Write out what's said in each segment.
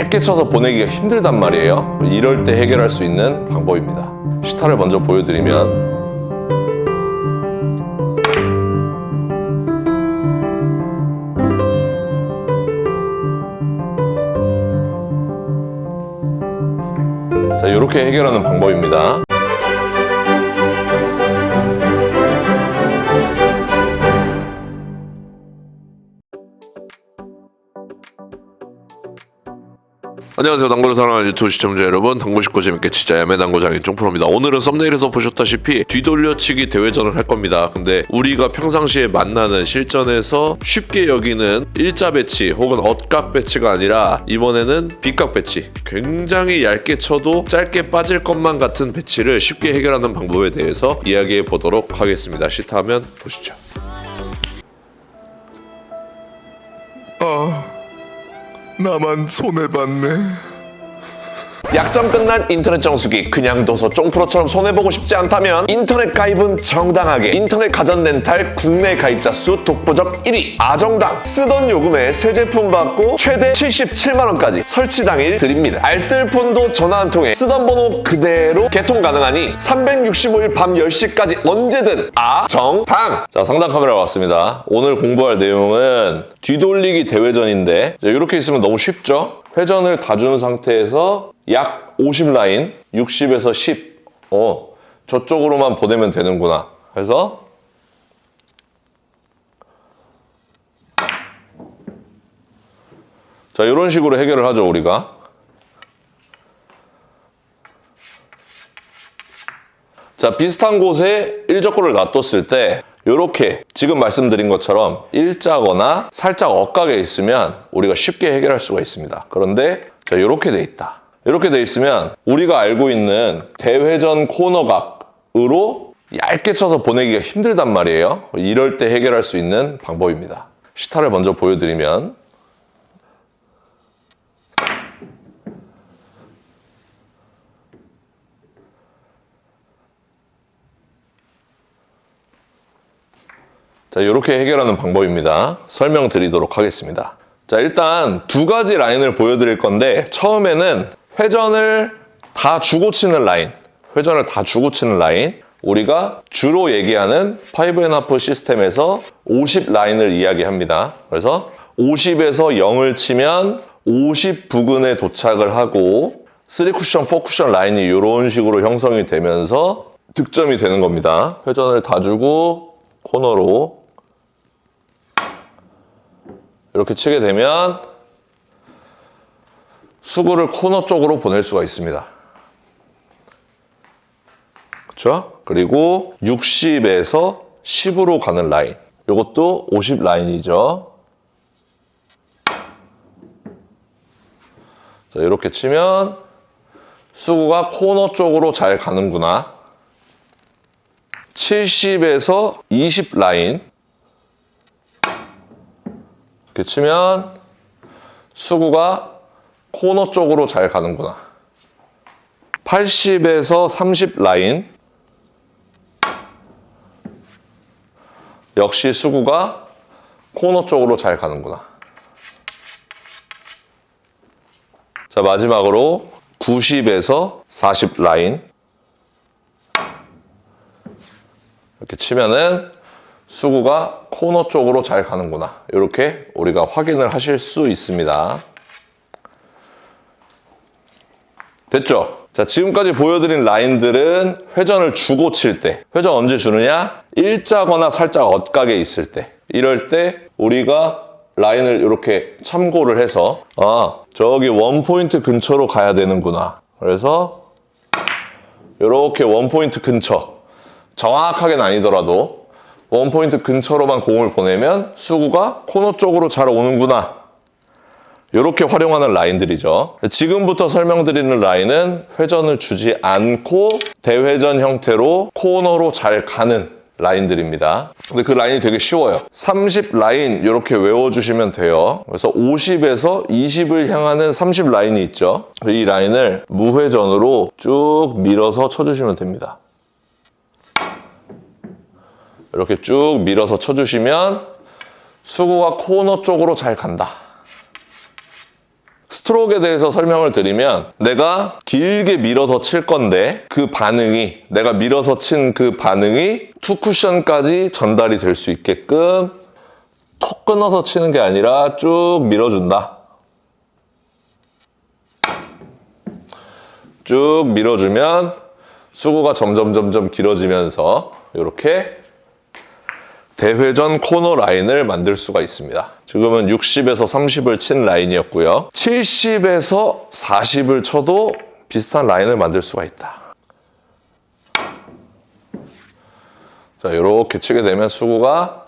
얇게 쳐서 보내기가 힘들단 말이에요. 이럴 때 해결할 수 있는 방법입니다. 시타를 먼저 보여드리면 자, 이렇게 해결하는 방법입니다. 안녕하세요. 당구를 사랑하는 유튜브 시청자 여러분. 당구 쉽고 재밌게 치자 야매 당구장인 쫑프로입니다. 오늘은 썸네일에서 보셨다시피 뒤돌려치기 대회전을 할 겁니다. 근데 우리가 평상시에 만나는 실전에서 쉽게 여기는 일자 배치 혹은 엇각 배치가 아니라 이번에는 빗각 배치. 굉장히 얇게 쳐도 짧게 빠질 것만 같은 배치를 쉽게 해결하는 방법에 대해서 이야기해 보도록 하겠습니다. 시타하면 보시죠. 나만 손해봤네. 약점 끝난 인터넷 정수기 그냥 둬서 쫑프로처럼 손해보고 싶지 않다면 인터넷 가입은 정당하게. 인터넷 가전 렌탈 국내 가입자 수 독보적 1위. 아정당. 쓰던 요금에 새 제품 받고 최대 77만원까지 설치 당일 드립니다. 알뜰폰도 전화 한 통에 쓰던 번호 그대로 개통 가능하니 365일 밤 10시까지 언제든 아정당. 자 상단 카메라 왔습니다. 오늘 공부할 내용은 뒤돌리기 대회전인데. 이렇게 있으면 너무 쉽죠? 회전을 다 준 상태에서 약 50라인, 60에서 10. 어, 저쪽으로만 보내면 되는구나. 그래서 자, 이런 식으로 해결을 하죠, 우리가. 자, 비슷한 곳에 일적구를 놔뒀을 때 이렇게 지금 말씀드린 것처럼 일자거나 살짝 엇가게 있으면 우리가 쉽게 해결할 수가 있습니다. 그런데 자, 이렇게 돼 있다. 이렇게 돼 있으면 우리가 알고 있는 대회전 코너각으로 얇게 쳐서 보내기가 힘들단 말이에요. 이럴 때 해결할 수 있는 방법입니다. 시타를 먼저 보여드리면 자, 이렇게 해결하는 방법입니다. 설명드리도록 하겠습니다. 자, 일단 두 가지 라인을 보여드릴 건데, 처음에는 회전을 다 주고 치는 라인, 회전을 다 주고 치는 라인, 우리가 주로 얘기하는 5&하프 시스템에서 50 라인을 이야기합니다. 그래서 50에서 0을 치면 50 부근에 도착을 하고 3쿠션, 4쿠션 라인이 이런 식으로 형성이 되면서 득점이 되는 겁니다. 회전을 다 주고 코너로 이렇게 치게 되면 수구를 코너 쪽으로 보낼 수가 있습니다. 그렇죠? 그리고 60에서 10으로 가는 라인. 이것도 50 라인이죠. 자, 이렇게 치면 수구가 코너 쪽으로 잘 가는구나. 70에서 20 라인. 이렇게 치면 수구가 코너 쪽으로 잘 가는구나. 80에서 30 라인. 역시 수구가 코너 쪽으로 잘 가는구나. 자, 마지막으로 90에서 40 라인. 이렇게 치면은 수구가 코너 쪽으로 잘 가는구나. 이렇게 우리가 확인을 하실 수 있습니다. 됐죠? 자, 지금까지 보여드린 라인들은 회전을 주고 칠 때. 회전 언제 주느냐? 일자거나 살짝 엇가게 있을 때. 이럴 때 우리가 라인을 이렇게 참고를 해서, 아, 저기 원포인트 근처로 가야 되는구나. 그래서 이렇게 원포인트 근처. 정확하게는 아니더라도 원포인트 근처로만 공을 보내면 수구가 코너 쪽으로 잘 오는구나. 이렇게 활용하는 라인들이죠. 지금부터 설명드리는 라인은 회전을 주지 않고 대회전 형태로 코너로 잘 가는 라인들입니다. 근데 그 라인이 되게 쉬워요. 30 라인 이렇게 외워주시면 돼요. 그래서 50에서 20을 향하는 30 라인이 있죠. 이 라인을 무회전으로 쭉 밀어서 쳐주시면 됩니다. 이렇게 쭉 밀어서 쳐주시면 수구가 코너 쪽으로 잘 간다. 스트로크에 대해서 설명을 드리면 내가 길게 밀어서 칠 건데 그 반응이 내가 밀어서 친 그 반응이 투 쿠션까지 전달이 될 수 있게끔 톡 끊어서 치는 게 아니라 쭉 밀어준다. 쭉 밀어주면 수구가 점점 점점 길어지면서 이렇게 대회전 코너 라인을 만들 수가 있습니다. 지금은 60에서 30을 친 라인이었고요. 70에서 40을 쳐도 비슷한 라인을 만들 수가 있다. 자, 이렇게 치게 되면 수구가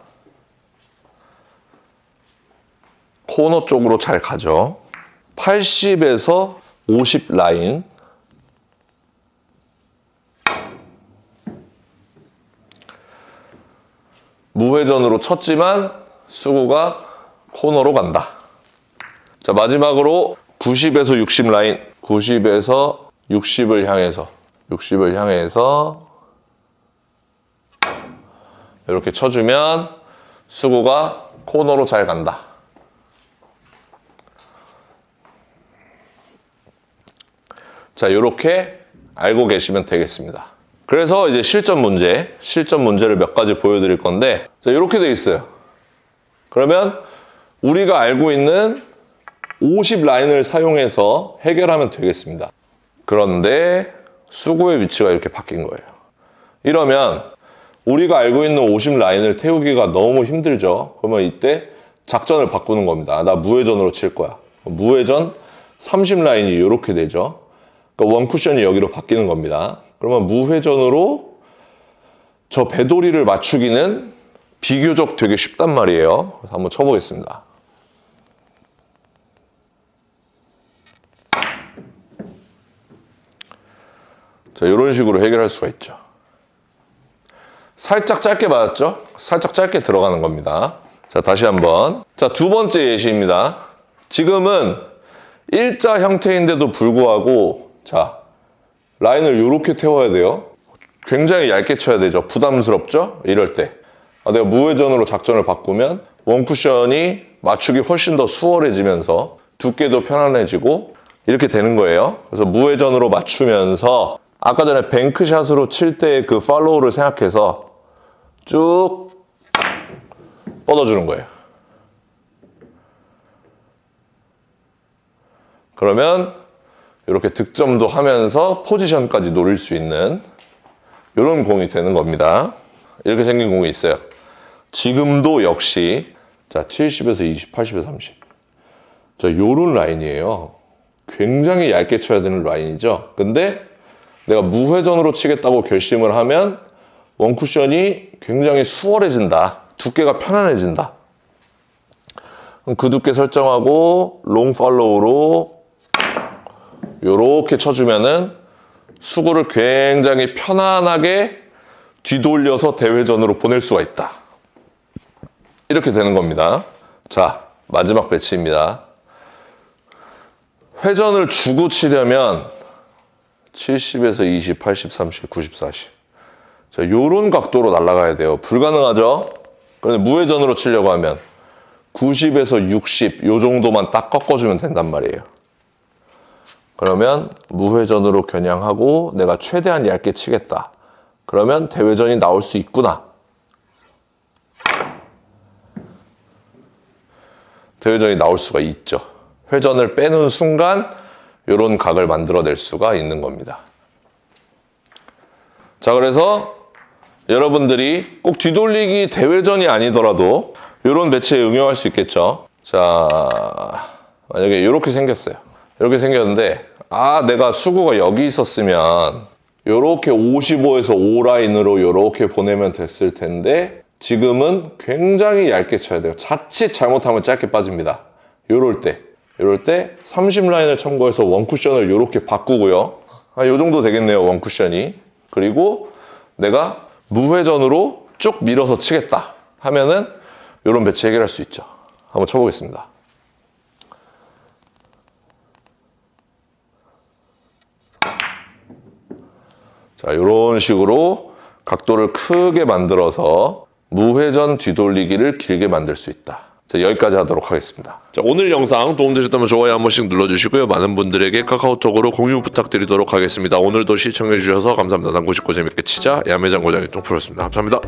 코너 쪽으로 잘 가죠. 80에서 50 라인. 무회전으로 쳤지만 수구가 코너로 간다. 자, 마지막으로 90에서 60 라인. 90에서 60을 향해서 60을 향해서 이렇게 쳐주면 수구가 코너로 잘 간다. 자, 이렇게 알고 계시면 되겠습니다. 그래서 이제 실전 문제, 실전 문제를 몇 가지 보여드릴 건데, 자, 이렇게 돼 있어요. 그러면 우리가 알고 있는 50 라인을 사용해서 해결하면 되겠습니다. 그런데 수구의 위치가 이렇게 바뀐 거예요. 이러면 우리가 알고 있는 50 라인을 태우기가 너무 힘들죠. 그러면 이때 작전을 바꾸는 겁니다. 나 무회전으로 칠 거야. 무회전 30 라인이 이렇게 되죠. 그러니까 원 쿠션이 여기로 바뀌는 겁니다. 그러면 무회전으로 저 배도리를 맞추기는 비교적 되게 쉽단 말이에요. 그래서 한번 쳐보겠습니다. 자, 이런 식으로 해결할 수가 있죠. 살짝 짧게 맞았죠? 살짝 짧게 들어가는 겁니다. 자, 다시 한번. 자, 두 번째 예시입니다. 지금은 일자 형태인데도 불구하고, 자, 라인을 이렇게 태워야 돼요. 굉장히 얇게 쳐야 되죠. 부담스럽죠? 이럴 때. 아, 내가 무회전으로 작전을 바꾸면 원쿠션이 맞추기 훨씬 더 수월해지면서 두께도 편안해지고 이렇게 되는 거예요. 그래서 무회전으로 맞추면서 아까 전에 뱅크샷으로 칠때그 팔로우를 생각해서 쭉 뻗어주는 거예요. 그러면 이렇게 득점도 하면서 포지션까지 노릴 수 있는 이런 공이 되는 겁니다. 이렇게 생긴 공이 있어요. 지금도 역시 자 70에서 20, 80에서 30. 자 요런 라인이에요. 굉장히 얇게 쳐야 되는 라인이죠. 근데 내가 무회전으로 치겠다고 결심을 하면 원쿠션이 굉장히 수월해진다. 두께가 편안해진다. 그 두께 설정하고 롱 팔로우로 요렇게 쳐주면은 수구를 굉장히 편안하게 뒤돌려서 대회전으로 보낼 수가 있다. 이렇게 되는 겁니다. 자, 마지막 배치입니다. 회전을 주고 치려면 70에서 20, 80, 30, 90, 40. 자, 요런 각도로 날아가야 돼요. 불가능하죠? 그런데 무회전으로 치려고 하면 90에서 60, 요 정도만 딱 꺾어주면 된단 말이에요. 그러면 무회전으로 겨냥하고 내가 최대한 얇게 치겠다. 그러면 대회전이 나올 수 있구나. 대회전이 나올 수가 있죠. 회전을 빼는 순간 이런 각을 만들어낼 수가 있는 겁니다. 자, 그래서 여러분들이 꼭 뒤돌리기 대회전이 아니더라도 이런 배치에 응용할 수 있겠죠. 자, 만약에 이렇게 생겼어요. 이렇게 생겼는데, 아, 내가 수구가 여기 있었으면 이렇게 55에서 5 라인으로 이렇게 보내면 됐을 텐데, 지금은 굉장히 얇게 쳐야 돼요. 자칫 잘못하면 짧게 빠집니다. 요럴 때. 요럴 때 30 라인을 참고해서 원쿠션을 이렇게 바꾸고요. 아, 요 정도 되겠네요, 원쿠션이. 그리고 내가 무회전으로 쭉 밀어서 치겠다 하면은 이런 배치 해결할 수 있죠. 한번 쳐보겠습니다. 자, 이런 식으로 각도를 크게 만들어서 무회전 뒤돌리기를 길게 만들 수 있다. 자, 여기까지 하도록 하겠습니다. 자, 오늘 영상 도움되셨다면 좋아요 한 번씩 눌러주시고요. 많은 분들에게 카카오톡으로 공유 부탁드리도록 하겠습니다. 오늘도 시청해주셔서 감사합니다. 당구 싶고 재밌게 치자 야매장 고장의 똥프로였습니다. 감사합니다.